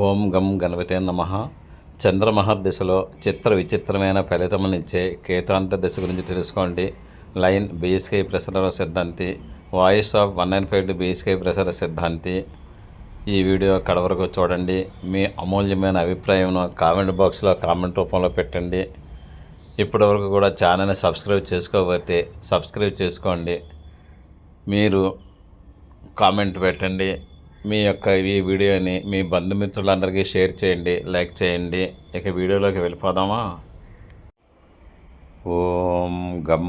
ఓం గం గణపతే నమ. చంద్రమహర్దశలో చిత్ర విచిత్రమైన ఫలితమునిచ్చే కేతాంత దశ గురించి తెలుసుకోండి. Line BSK Prasara Siddhanti voice of one nine five BSK Prasara Siddhanti. ఈ వీడియో అక్కడ వరకు చూడండి. మీ అమూల్యమైన అభిప్రాయంను కామెంట్ బాక్స్లో కామెంట్ రూపంలో పెట్టండి. ఇప్పటివరకు కూడా ఛానల్ని సబ్స్క్రైబ్ చేసుకోకపోతే సబ్స్క్రైబ్ చేసుకోండి. మీరు కామెంట్ పెట్టండి. మీ యొక్క ఈ వీడియోని మీ బంధుమిత్రులందరికీ షేర్ చేయండి లైక్ చేయండి. ఇక వీడియోలోకి వెళ్ళిపోదామా? ఓం గం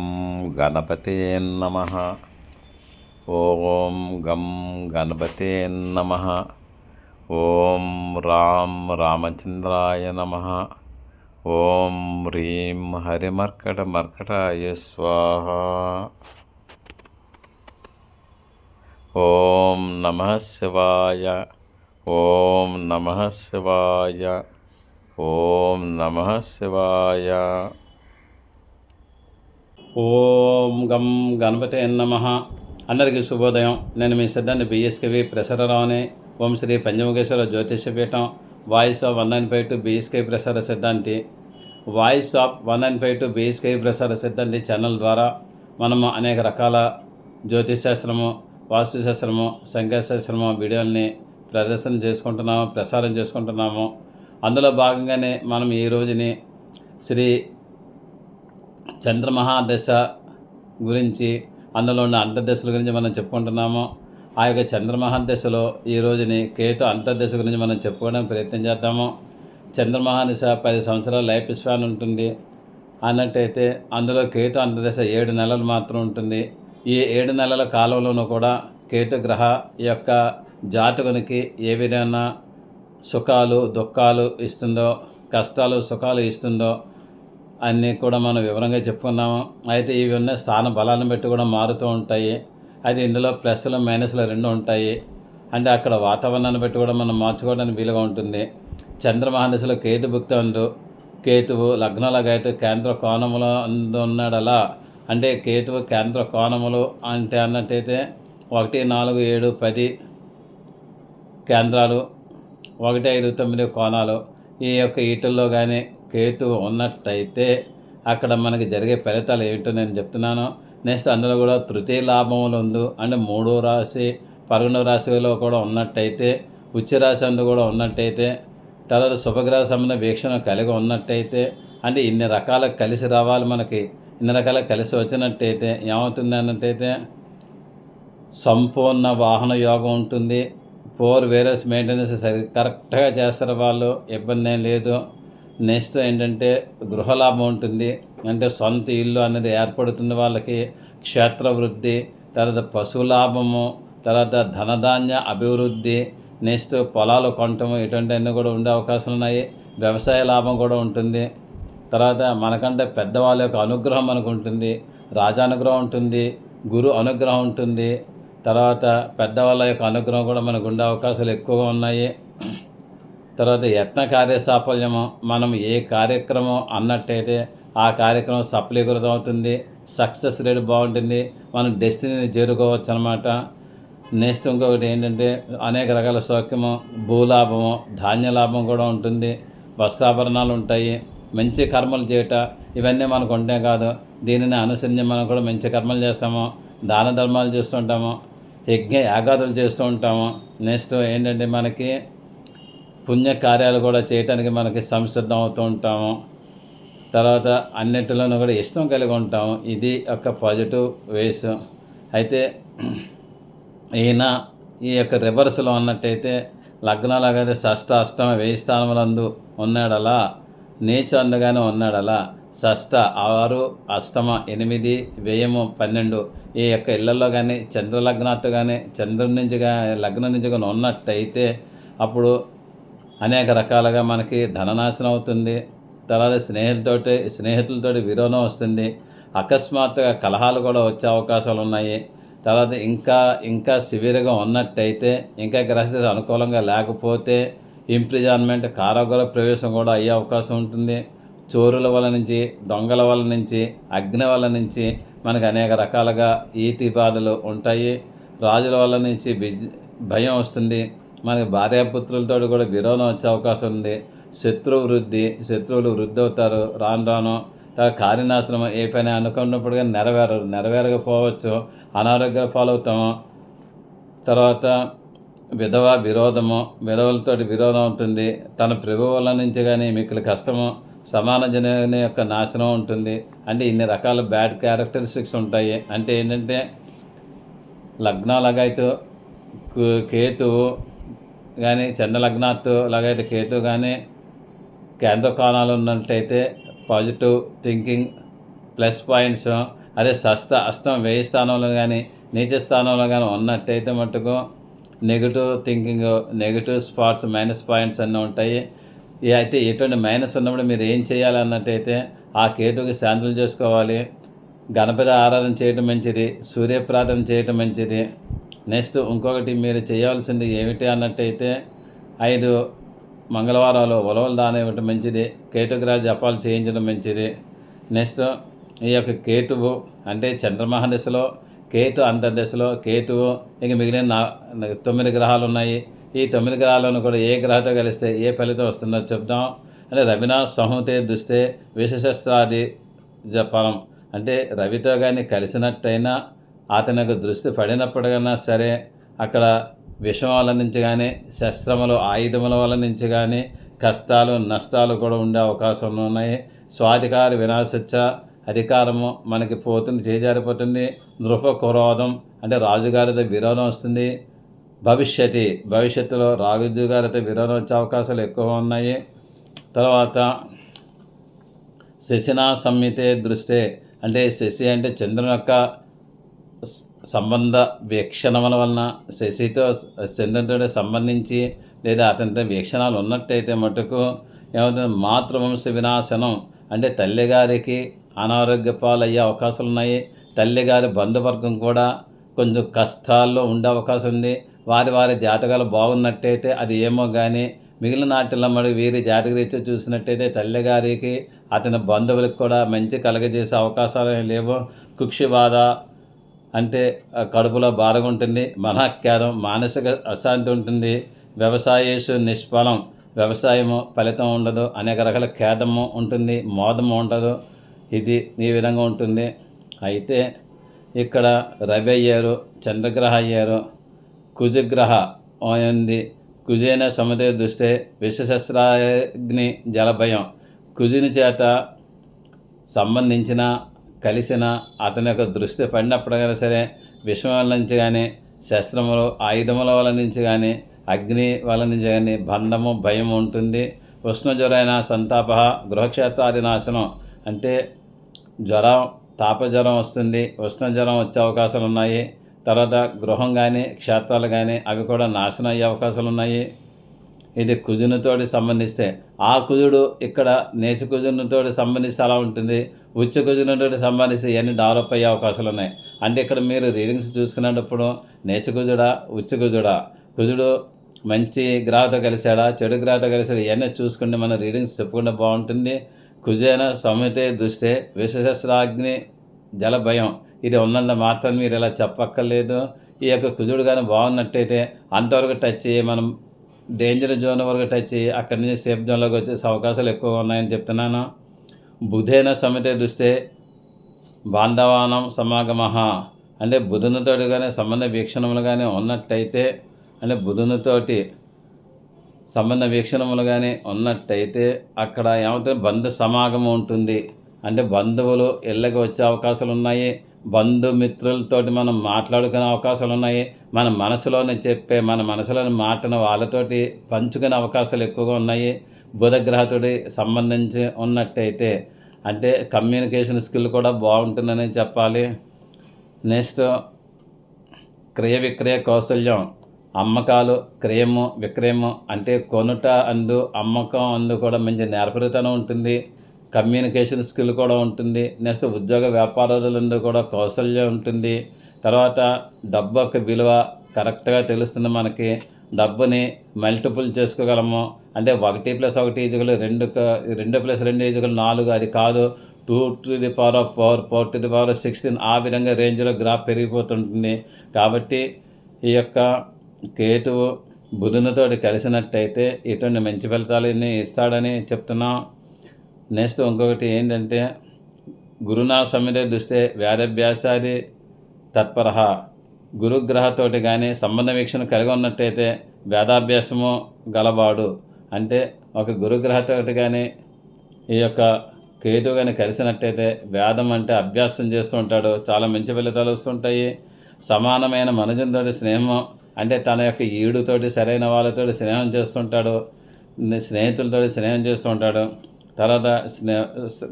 గణపతే నమ. ఓం గం గణపతే నమ. ఓం రామ్ రామచంద్రాయ నమ. ఓం హ్రీం హరిమర్కట మర్కటాయ స్వాహ. ఓం నమ శివాయ. ఓం నమ శివాయ. ఓం నమ శివాయ. ఓం గం గణపతి నమ. అందరికీ శుభోదయం. నేను మీ సిద్ధాన్ని బిఎస్కేవి ప్రసరరావుని ఓం Shri Panchamukheswara Jyotishapeetham voice of one nine five two BSK Prasara Siddhanti. Voice of one nine five two BSK Prasara Siddhanti channel ద్వారా మనము అనేక రకాల జ్యోతిశాస్త్రము వాస్తుశాస్త్రము సంఖ్యాశాస్త్రము వీడియోల్ని ప్రదర్శన చేసుకుంటున్నాము ప్రసారం చేసుకుంటున్నాము. అందులో భాగంగానే మనం ఈ రోజుని శ్రీ చంద్రమహాదశ గురించి అందులో ఉన్న అంతర్దశల గురించి మనం చెప్పుకుంటున్నాము. ఆ యొక్క చంద్రమహాదశలో ఈ రోజుని కేతు అంతర్దశ గురించి మనం చెప్పుకోవడానికి ప్రయత్నం చేద్దాము. చంద్రమహాదశ పది సంవత్సరాల లైఫ్ స్పాన్ ఉంటుంది. అన్నట్టయితే అందులో కేతు అంతర్దశ ఏడు నెలలు మాత్రం ఉంటుంది. ఈ ఏడు నెలల కాలంలోనూ కూడా కేతు గ్రహ యొక్క జాతకునికి ఏ విధమైన సుఖాలు దుఃఖాలు ఇస్తుందో కష్టాలు సుఖాలు ఇస్తుందో అన్నీ కూడా మనం వివరంగా చెప్పుకున్నాము. అయితే ఇవి ఉన్న స్థాన బలాన్ని బట్టి కూడా మారుతూ ఉంటాయి. అయితే ఇందులో ప్లస్లు మైనస్లు రెండు ఉంటాయి. అంటే అక్కడ వాతావరణాన్ని బట్టి కూడా మనం మార్చుకోవడానికి వీలుగా ఉంటుంది. చంద్రమహాదశలో కేతు భుక్తి అందు కేతువు లగ్నాలకు అయితే కేంద్ర కోణంలో ఉన్నాడలా అంటే కేతువు కేంద్ర కోణములు అంటే అన్నట్టయితే ఒకటి నాలుగు ఏడు పది కేంద్రాలు ఒకటి ఐదు తొమ్మిది కోణాలు. ఈ యొక్క ఈటల్లో కానీ కేతువు ఉన్నట్టయితే అక్కడ మనకి జరిగే ఫలితాలు ఏమిటో నేను చెప్తున్నాను. నెక్స్ట్ అందులో కూడా తృతీయ లాభములు ఉంది అంటే మూడో రాశి పదకొండవ రాశిలో కూడా ఉన్నట్టయితే ఉచ్చ రాశి అందు కూడా ఉన్నట్టయితే తర్వాత శుభగ్రహ సంబంధ వీక్షణ కలిగి ఉన్నట్టయితే అంటే ఇన్ని రకాల కలిసి రావాలి మనకి. ఇన్ని రకాల కలిసి వచ్చినట్టయితే ఏమవుతుంది అన్నట్టయితే సంపూర్ణ వాహన యోగం ఉంటుంది. ఫోర్ వేరస్ మెయింటెనెన్స్ సరి కరెక్ట్గా చేస్తారు వాళ్ళు ఇబ్బంది ఏం లేదు. నెక్స్ట్ ఏంటంటే గృహలాభం ఉంటుంది. అంటే సొంత ఇల్లు అనేది ఏర్పడుతుంది వాళ్ళకి క్షేత్ర వృద్ధి తర్వాత పశులాభము తర్వాత ధనధాన్య అభివృద్ధి నెక్స్ట్ పొలాలు కొనటము ఇటువంటివన్నీ కూడా ఉండే అవకాశాలు ఉన్నాయి వ్యవసాయ లాభం కూడా ఉంటుంది. తర్వాత మనకంటే పెద్దవాళ్ళ యొక్క అనుగ్రహం మనకు ఉంటుంది రాజానుగ్రహం ఉంటుంది గురు అనుగ్రహం ఉంటుంది. తర్వాత పెద్దవాళ్ళ యొక్క అనుగ్రహం కూడా మనకు ఉండే అవకాశాలు ఎక్కువగా ఉన్నాయి. తర్వాత యత్న కార్య సాఫల్యము మనం ఏ కార్యక్రమం అన్నట్టయితే ఆ కార్యక్రమం సఫలీకృతం అవుతుంది సక్సెస్ రేట్ బాగుంటుంది మనం డెస్టినీని చేరుకోవచ్చు అనమాట నెక్స్ట్ ఇంకొకటి ఏంటంటే అనేక రకాల సౌఖ్యము భూలాభము ధాన్య లాభం కూడా ఉంటుంది వస్త్రాభరణాలు ఉంటాయి. మంచి కర్మలు చేయట ఇవన్నీ మనకు ఉంటే కాదు. దీనిని అనుసరించి మనం కూడా మంచి కర్మలు చేస్తాము దాన ధర్మాలు చేస్తుంటాము యజ్ఞ యాగాదులు చేస్తూ ఉంటాము. నెక్స్ట్ ఏంటంటే మనకి పుణ్య కార్యాలు కూడా చేయటానికి మనకి సంసిద్ధం అవుతూ ఉంటాము. తర్వాత అన్నిటిలోనూ కూడా ఇష్టం కలిగి ఉంటాము. ఇది ఒక పాజిటివ్ వేస్ అయితే ఈయన ఈ యొక్క రివర్స్లో ఉన్నట్టయితే లగ్నాలుగా షష్ట అష్టమ వేయి స్థానములందు ఉన్నాడలా. నీచ ఉన్నాడు ఉన్నాడలా. షష్ట ఆరు అష్టమ ఎనిమిది వ్యయము పన్నెండు. ఈ యొక్క ఇళ్ళలో కానీ చంద్రలగ్నాత్తు కానీ చంద్రుడి నుంచి కానీ లగ్నం నుంచి కానీ ఉన్నట్టయితే అప్పుడు అనేక రకాలుగా మనకి ధననాశనం అవుతుంది. తర్వాత స్నేహితులతోటి స్నేహితులతోటి విరోధం వస్తుంది. అకస్మాత్తుగా కలహాలు కూడా వచ్చే అవకాశాలు ఉన్నాయి. తర్వాత ఇంకా ఇంకా సివియర్గా ఉన్నట్టయితే ఇంకా గ్రహస్థితి అనుకూలంగా లేకపోతే ఇంప్రిజాన్మెంట్ కారాగృహ ప్రవేశం కూడా అయ్యే అవకాశం ఉంటుంది. చోరుల వల్ల నుంచి దొంగల వల్ల నుంచి అగ్ని వల్ల నుంచి మనకు అనేక రకాలుగా ఈతి బాధలు ఉంటాయి. రాజుల వల్ల నుంచి భయం వస్తుంది. మనకి భార్యాపుత్రులతో కూడా విరోధం వచ్చే అవకాశం ఉంది. శత్రువు వృద్ధి శత్రువులు వృద్ధి అవుతారు. రాను రాను కార్యనాశనం ఏ పని అనుకున్నప్పుడు కానీ నెరవేరరు నెరవేరకపోవచ్చు. అనారోగ్యాలు పాలవుతాము తర్వాత విధవ విరోధము విధవలతోటి విరోధం ఉంటుంది. తన ప్రభువుల నుంచి కానీ మిక్కుల కష్టము సమాన జన యొక్క నాశనం ఉంటుంది. అంటే ఇన్ని రకాల బ్యాడ్ క్యారెక్టరిస్టిక్స్ ఉంటాయి. అంటే ఏంటంటే లగ్నాలగైతే కేతువు కానీ చంద్ర లగ్నాత్తు లాగైతే కేతు కానీ కేంద్ర కోణాలు ఉన్నట్టయితే పాజిటివ్ థింకింగ్ ప్లస్ పాయింట్స్. అదే సస్త అస్తం వేయి స్థానంలో కానీ నీచ స్థానంలో కానీ ఉన్నట్టయితే మటుకు negative thinking negative spots minus points అన్నీ ఉంటాయి. అయితే ఎటువంటి మైనస్ ఉన్నప్పుడు మీరు ఏం చేయాలి అన్నట్టయితే ఆ కేటుకి శాంతులు చేసుకోవాలి. గణపతి ఆరాధన చేయటం మంచిది సూర్య ప్రార్థన చేయటం మంచిది. నెక్స్ట్ ఇంకొకటి మీరు చేయవలసింది ఏమిటి అన్నట్టయితే ఐదు మంగళవారాలు ఉలవలు దానం ఇవ్వటం మంచిది కేటుగ్రహ జపాలు చేయించడం మంచిది. నెక్స్ట్ ఈ యొక్క కేతువు అంటే చంద్రమహ దశలో కేతు అంతర్దశలో కేతువు ఇక మిగిలిన తొమ్మిది గ్రహాలు ఉన్నాయి. ఈ తొమ్మిది గ్రహాలను కూడా ఏ గ్రహంతో కలిస్తే ఏ ఫలితం వస్తుందో చెప్దాం. అంటే రవినా సంహతే దుస్తే విశేషస్త్రాది జపం అంటే రవితో కానీ కలిసినట్టయినా అతని యొక్క దృష్టి పడినప్పటికైనా సరే అక్కడ విషం వల్ల నుంచి కానీ శస్త్రములు ఆయుధముల వల్ల నుంచి కానీ కష్టాలు నష్టాలు కూడా ఉండే అవకాశం ఉన్నాయి. స్వాధికార వినాశించ అధికారము మనకి పోతుంది చేజారిపోతుంది. నృప క్రోధం అంటే రాజుగారితో విరోధం వస్తుంది. భవిష్యత్తి భవిష్యత్తులో రాజు గారితో విరోధం వచ్చే అవకాశాలు ఎక్కువ ఉన్నాయి. తర్వాత శశినా సంహితే దృష్టే అంటే శశి అంటే చంద్రుని యొక్క సంబంధ వీక్షణముల వలన శశితో చంద్రునితో సంబంధించి లేదా అతనితో వీక్షణాలు ఉన్నట్టయితే మటుకు ఏమవుతుంది? మాతృవంశ వినాశనం అంటే తల్లిగారికి అనారోగ్య పాలయ్యే అవకాశాలు ఉన్నాయి తల్లిగారి బంధువర్గం కూడా కొంచెం కష్టాల్లో ఉండే అవకాశం ఉంది. వారి వారి జాతకాలు బాగున్నట్టయితే అది ఏమో కానీ మిగిలిన నాటిలో మరి వీరి జాతకరీత్యా చూసినట్టయితే తల్లిగారికి అతని బంధువులకు కూడా మంచి కలగజేసే అవకాశాలు లేవు. కుక్షి బాధ అంటే కడుపులో బాధగా ఉంటుంది మనఃఖ్యాతం మానసిక అశాంతి ఉంటుంది. వ్యవసాయేషు నిష్ఫలం వ్యవసాయము ఫలితం ఉండదు అనేక రకాల ఖేదము ఉంటుంది మోదము ఉండదు. ఇది ఈ విధంగా ఉంటుంది. అయితే ఇక్కడ రవి అయ్యారు చంద్రగ్రహ అయ్యారు కుజగ్రహ ఉంది కుజైన సముద్ర దృష్టే విషశస్త్రాగ్ని జలభయం. కుజుని చేత సంబంధించిన కలిసిన అతని యొక్క దృష్టి పడినప్పుడైనా సరే విషం వల్ల నుంచి కానీ శస్త్రములు ఆయుధముల వల్ల నుంచి కానీ అగ్ని వల్ల నుంచి కానీ బంధము భయం ఉంటుంది. ఉష్ణజ్వరైన సంతాప గృహక్షేత్రాది నాశనం. అంటే జ్వరం తాపజ్వరం వస్తుంది ఉష్ణ జ్వరం వచ్చే అవకాశాలు ఉన్నాయి. తర్వాత గృహం కానీ క్షేత్రాలు కానీ అవి కూడా నాశనం అయ్యే అవకాశాలు ఉన్నాయి. ఇది కుజునితోటి సంబంధిస్తే ఆ కుజుడు ఇక్కడ నేచ కుజునితోటి సంబంధిస్తే అలా ఉంటుంది. ఉచ్చ కుజునితోటి సంబంధిస్తే ఇవన్నీ డెవలప్ అయ్యే అవకాశాలు ఉన్నాయి. అంటే ఇక్కడ మీరు రీడింగ్స్ చూసుకునేటప్పుడు నేచ కుజుడా ఉచ్చ కుజుడా కుజుడు మంచి గ్రహతో కలిశాడా చెడు గ్రహతో కలిశాడా ఇవన్నీ చూసుకుంటే మన రీడింగ్స్ చెప్పుకుంటే బాగుంటుంది. కుజేన సమితే దృష్టే విశేషస్రాగ్ని జల భయం ఇది ఉన్నంత మాత్రం మీరు ఇలా చెప్పక్కర్లేదు. ఈ యొక్క కుజుడు కానీ బాగున్నట్టయితే అంతవరకు టచ్ చేయి మనం డేంజర్ జోన్ వరకు టచ్ చేయి అక్కడి నుంచి సేఫ్ జోన్లోకి వచ్చేసే అవకాశాలు ఎక్కువ ఉన్నాయని చెప్తున్నాను. బుధేన సమితే దృష్టే బాంధవానం సమాగమ. అంటే బుధునితోటి కానీ సంబంధ వీక్షణములు కానీ ఉన్నట్టయితే అంటే బుధునితోటి సంబంధ వీక్షణములు కానీ ఉన్నట్టయితే అక్కడ ఏమవుతుంది బంధు సమాగమం ఉంటుంది. అంటే బంధువులు ఇళ్ళకి వచ్చే అవకాశాలు ఉన్నాయి బంధుమిత్రులతోటి మనం మాట్లాడుకునే అవకాశాలు ఉన్నాయి మన మనసులోనే చెప్పే మన మనసులోని మాటను వాళ్ళతోటి పంచుకునే అవకాశాలు ఎక్కువగా ఉన్నాయి. బుధగ్రహతోటి సంబంధించి ఉన్నట్టయితే అంటే కమ్యూనికేషన్ స్కిల్ కూడా బాగుంటుందని చెప్పాలి. నెక్స్ట్ క్రయ విక్రయ కౌశల్యం. అమ్మకాలు క్రయము విక్రయము అంటే కొనుట అందు అమ్మకం అందు కూడా మంచి నేర్పరితనం ఉంటుంది. కమ్యూనికేషన్ స్కిల్ కూడా ఉంటుంది. నెక్స్ట్ ఉద్యోగ వ్యాపారాలందు కూడా కౌశల్యం ఉంటుంది. తర్వాత డబ్బు యొక్క విలువ కరెక్ట్గా తెలుస్తుంది మనకి. డబ్బుని మల్టిపుల్ చేసుకోగలము. అంటే ఒకటి ప్లస్ ఒకటి ఈజుగలు రెండు రెండు ప్లస్ రెండు ఈజుగలు నాలుగు అది కాదు. Two to the power of four four to the power of sixteen ఆ విధంగా రేంజ్లో గ్రాఫ్ పెరిగిపోతుంటుంది. కాబట్టి ఈ యొక్క కేతువు బుధునితో కలిసినట్టయితే ఇటువంటి మంచి ఫలితాలని ఇస్తాడని చెప్తున్నాం. నెక్స్ట్ ఇంకొకటి ఏంటంటే గురునా సమిరే దృష్టి వేదభ్యాసాది తత్పర. గురుగ్రహతోటి కానీ సంబంధ వీక్షణ కలిగి ఉన్నట్టయితే వేదాభ్యాసము గలవాడు. అంటే ఒక గురుగ్రహతోటి కానీ ఈ యొక్క కేతు కానీ కలిసినట్టయితే వేదం అంటే అభ్యాసం చేస్తూ ఉంటాడు. చాలా మంచి ఫలితాలు వస్తుంటాయి. సమానమైన మనుజునితోటి స్నేహం అంటే తన యొక్క ఈడుతోటి సరైన వాళ్ళతో స్నేహం చేస్తుంటాడు స్నేహితులతో స్నేహం చేస్తూ ఉంటాడు తర్వాత స్నే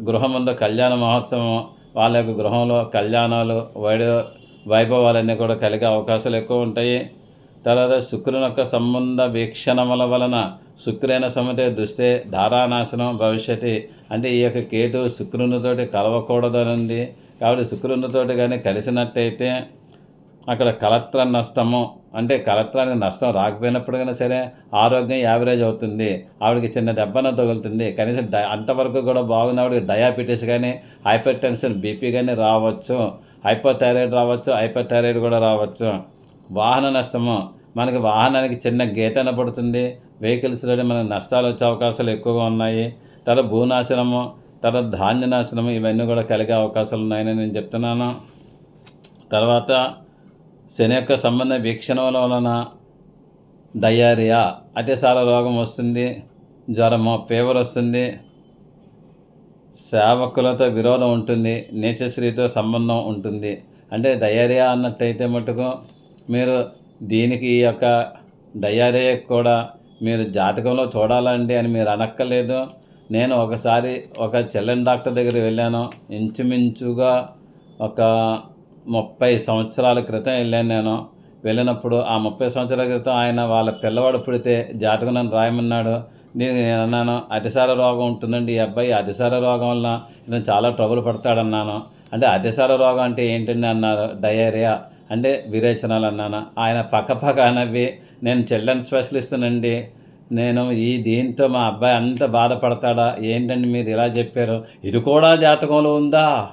గృహం ముందు కళ్యాణ మహోత్సవం వాళ్ళ యొక్క గృహంలో కళ్యాణాలు వైడ వైభవాలన్నీ కూడా కలిగే అవకాశాలు ఎక్కువ ఉంటాయి. తర్వాత శుక్రుని యొక్క సంబంధ వీక్షణముల వలన శుక్రైన సమతే దృష్టి ధారానాశనం భవిష్యత్తు అంటే ఈ యొక్క కేతు శుక్రునితోటి కలవకూడదనుంది. కాబట్టి శుక్రునితోటి కానీ కలిసినట్టయితే అక్కడ కలత్ర నష్టము అంటే కలెక్టరానికి నష్టం రాకపోయినప్పటికైనా సరే ఆరోగ్యం యావరేజ్ అవుతుంది ఆవిడకి చిన్న దెబ్బన తగులుతుంది కనీసం డై అంతవరకు కూడా బాగున్న ఆవిడకి డయాబెటీస్ కానీ హైపర్ టెన్షన్ బీపీ కానీ రావచ్చు హైపోథైరాయిడ్ రావచ్చు హైపోథైరాయిడ్ కూడా రావచ్చు. వాహన నష్టము మనకి వాహనానికి చిన్న గీతన పడుతుంది వెహికల్స్లో మనకి నష్టాలు వచ్చే అవకాశాలు ఎక్కువగా ఉన్నాయి తర్వాత భూనాశనము తర్వాత ధాన్య నాశనము ఇవన్నీ కూడా కలిగే అవకాశాలు ఉన్నాయని నేను చెప్తున్నాను. తర్వాత శని యొక్క సంబంధ వీక్షణ వలన డయేరియా అతిసార రోగం వస్తుంది జ్వరము ఫీవర్ వస్తుంది సేవకులతో విరోధం ఉంటుంది నేచశ్రీతో సంబంధం ఉంటుంది. అంటే డయేరియా అన్నట్టయితే మటుకు మీరు దీనికి ఈ యొక్క డయేరియా కూడా మీరు జాతకంలో చూడాలండి అని మీరు అనక్కర్లేదు. నేను ఒకసారి ఒక చెల్లెని డాక్టర్ దగ్గర వెళ్ళాను. ఇంచుమించుగా ఒక ముప్పై సంవత్సరాల క్రితం వెళ్ళాను నేను. వెళ్ళినప్పుడు ఆ ముప్పై సంవత్సరాల క్రితం ఆయన వాళ్ళ పిల్లవాడు పుడితే జాతకం నన్ను రాయమన్నాడు. నేను నేను అన్నాను అతిసార రోగం ఉంటుందండి ఈ అబ్బాయి అతిసార రోగం వలన ఇతను చాలా ట్రబుల్ పడతాడన్నాను. అంటే అతిసార రోగం అంటే ఏంటండి అన్నారు డయేరియా. అంటే విరేచనాలు అన్నాను. ఆయన పక్క పక్క నవ్వి నేను చిల్డ్రన్ స్పెషలిస్ట్నండి. నేను ఈ దీంతో మా అబ్బాయి అంత బాధపడతాడా? ఏంటండి మీరు ఇలా చెప్పారు? ఇది కూడా జాతకంలో ఉందా?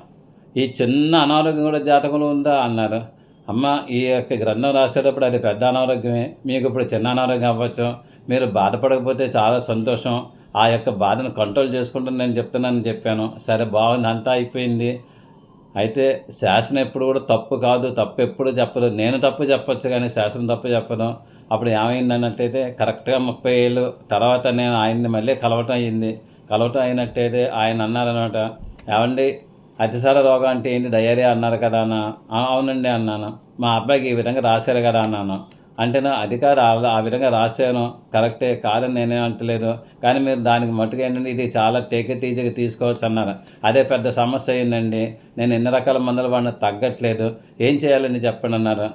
ఈ చిన్న అనారోగ్యం కూడా జాతకంలో ఉందా అన్నారు. అమ్మ ఈ యొక్క గ్రంథం రాసేటప్పుడు అది పెద్ద అనారోగ్యమే. మీకు ఇప్పుడు చిన్న అనారోగ్యం అవ్వచ్చు. మీరు బాధపడకపోతే చాలా సంతోషం. ఆ యొక్క బాధను కంట్రోల్ చేసుకుంటాను నేను చెప్తున్నానని చెప్పాను. సరే బాగుంది అంతా అయిపోయింది. అయితే శాసనం ఎప్పుడు కూడా తప్పు కాదు తప్పు ఎప్పుడు చెప్పదు. నేను తప్పు చెప్పొచ్చు కానీ శాసనం తప్పు చెప్పదు. అప్పుడు ఏమైంది అన్నట్టయితే కరెక్ట్గా ముప్పై ఏళ్ళు తర్వాత నేను ఆయన్ని మళ్ళీ కలవటం అయింది. కలవటం అయినట్టయితే ఆయన అన్నారనమాట ఏమండి అతిసార రోగం అంటే ఏంటి? డయేరియా అన్నారు కదా అన్న. అవునండి అన్నాను. మా అబ్బాయికి ఈ విధంగా రాశారు కదా అన్నాను. అంటే నా అధికారి ఆ- విధంగా రాశాను. కరెక్టే కాదని నేనే అంటలేదు. కానీ మీరు దానికి మట్టుకు ఏంటంటే ఇది చాలా టేకెట్ ఈజీగా తీసుకోవచ్చు అన్నారు. అదే పెద్ద సమస్య అయిందండి. నేను ఎన్ని రకాల మందులు వాడిన తగ్గట్లేదు. ఏం చేయాలని చెప్పండి అన్నారు.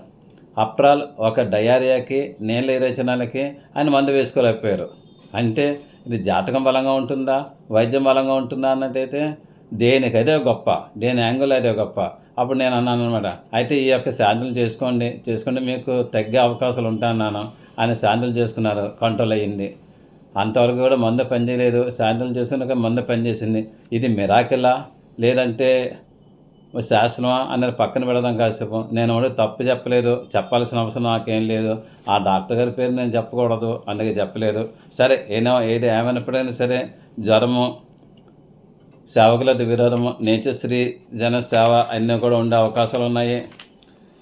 అప్రాల్ ఒక డయారియాకి నీళ్ళ విరేచనాలకి ఆయన మందు వేసుకోలేకపోయారు. అంటే ఇది జాతకం బలంగా ఉంటుందా? వైద్యం బలంగా ఉంటుందా అన్నట్టయితే దేనికైతే గొప్ప దేని యాంగిల్ అదే గొప్ప అప్పుడు నేను అన్నాను అనమాట అయితే ఈ యొక్క శాంతులు చేసుకోండి చేసుకుంటే మీకు తగ్గే అవకాశాలు ఉంటాయన్నాను ఆయన శాంతులు చేసుకున్నారు కంట్రోల్ అయ్యింది. అంతవరకు కూడా మందు పనిచేయలేదు శాంతులు చేసుకున్నాక మందు పనిచేసింది ఇది మిరాకిలా లేదంటే శాస్త్రమా అనేది పక్కన పెడదాం కాసేపు. నేను కూడా తప్పు చెప్పలేదు చెప్పాల్సిన అవసరం నాకేం లేదు ఆ డాక్టర్ గారి పేరు నేను చెప్పకూడదు అందుకే చెప్పలేదు. సరే ఏనో ఏది ఏమైనప్పుడైనా సరే జ్వరము సేవకులతో విరోధము. నేచశ్రీ జన సేవ అన్నీ కూడా ఉండే అవకాశాలు ఉన్నాయి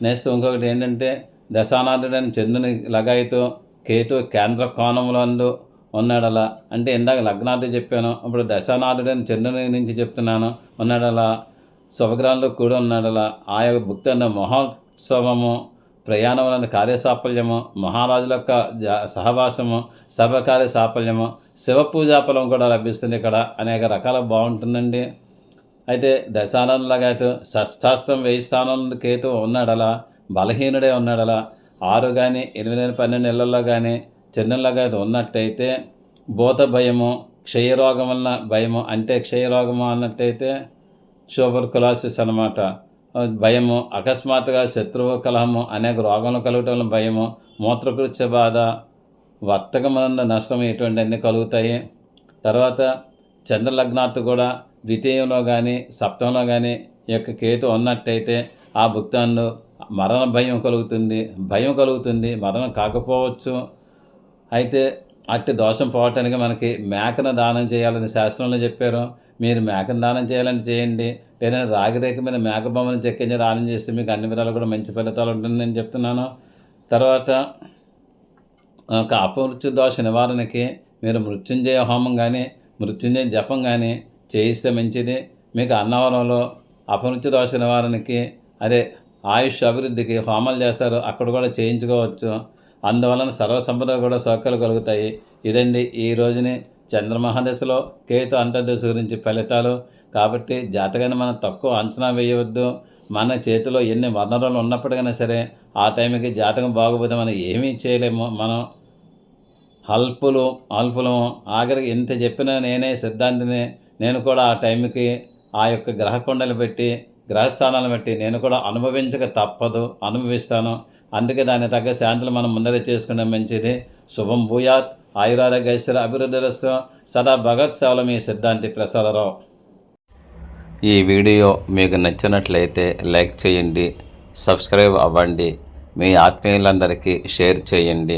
నెక్స్ట్ ఇంకొకటి ఏంటంటే దశానాథుడైన చంద్రుని లగాయితూ కేతు కేంద్ర కోణములందు ఉన్నాడలా. అంటే ఇందాక లగ్నార్థి చెప్పాను ఇప్పుడు దశానాథుడైన చంద్రుని నుంచి చెప్తున్నాను ఉన్నాడలా. శుభగ్రహంలో కూడా ఉన్నాడలా. ఆ యొక్క భుక్తి అన్న మహోత్సవము ప్రయాణములను కార్యసాఫల్యము మహారాజుల యొక్క సహవాసము సర్వకార్య సాఫల్యము శివ పూజా ఫలం కూడా లభిస్తుంది ఇక్కడ. అనేక రకాల బాగుంటుందండి. అయితే దశానందలాగా అయితే షష్టాస్తం వెయ్యి స్థానంలో కేతు ఉన్నాడలా బలహీనుడే ఉన్నాడలా ఆరు కానీ ఎనిమిది పన్నెండు నెలల్లో కానీ చిన్నలాగా అయితే ఉన్నట్టయితే భూత భయము క్షయరోగం వలన భయము అంటే క్షయరోగము అన్నట్టయితే ట్యూబర్కులాసిస్ అనమాట భయము అకస్మాత్తుగా శత్రువు కలహము అనేక రోగములు కలగటం వల్ల భయము మూత్రకృత్య బాధ వర్తకమైన నష్టం ఇటువంటివన్నీ కలుగుతాయి. తర్వాత చంద్రలగ్నాత్ కూడా ద్వితీయంలో కానీ సప్తంలో కానీ యొక్క కేతు ఉన్నట్టయితే ఆ భుక్తాన్లు మరణ భయం కలుగుతుంది. భయం కలుగుతుంది. మరణం కాకపోవచ్చు. అయితే అట్టి దోషం పోవటానికి మనకి మేకను దానం చేయాలని శాస్త్రంలో చెప్పారు. మీరు మేకను దానం చేయాలని చేయండి. లేదా రాగిరేఖ మీద మేక బొమ్మను చెక్కించి దానం చేస్తే మీకు అన్ని విధాలు కూడా మంచి ఫలితాలు ఉంటుందని నేను చెప్తున్నాను. తర్వాత ఒక అపమృత్యు దోష నివారణకి మీరు మృత్యుంజయ హోమం కానీ మృత్యుంజయ జపం కానీ చేయిస్తే మంచిది. మీకు అన్నవరంలో అపమృత్యు దోష నివారణకి అదే ఆయుష్ అభివృద్ధికి హోమాలు చేస్తారు అక్కడ కూడా చేయించుకోవచ్చు. అందువలన సర్వసంపద కూడా సౌకర్యాలు కలుగుతాయి. ఇదండి ఈ రోజుని చంద్రమహాదశలో కేతు అంతర్దశ గురించి ఫలితాలు. కాబట్టి జాతకాన్ని మనం తక్కువ అంచనా వేయవద్దు. మన చేతిలో ఎన్ని వనరులు ఉన్నప్పటికైనా సరే ఆ టైంకి జాతకం బాగోపోతే మనం ఏమీ చేయలేము మనం. అల్పులు అల్పులు. ఆఖరికి ఎంత చెప్పినా నేనే సిద్ధాంతిని. నేను కూడా ఆ టైంకి ఆ యొక్క గ్రహకొండలు పెట్టి గ్రహస్థానాలను బట్టి నేను కూడా అనుభవించక తప్పదు అనుభవిస్తాను. అందుకే దాని తగ్గ శాంతులు మనం ముందరే చేసుకునే మంచిది. శుభం భూయాత్. ఆయురారోగ్యశ్వర అభివృద్ధి సదా భగత్ సేవలు మీ సిద్ధాంతి ప్రసాదరావు ఈ వీడియో మీకు నచ్చినట్లయితే లైక్ చేయండి సబ్స్క్రైబ్ అవ్వండి. మీ ఆత్మీయులందరికీ షేర్ చేయండి.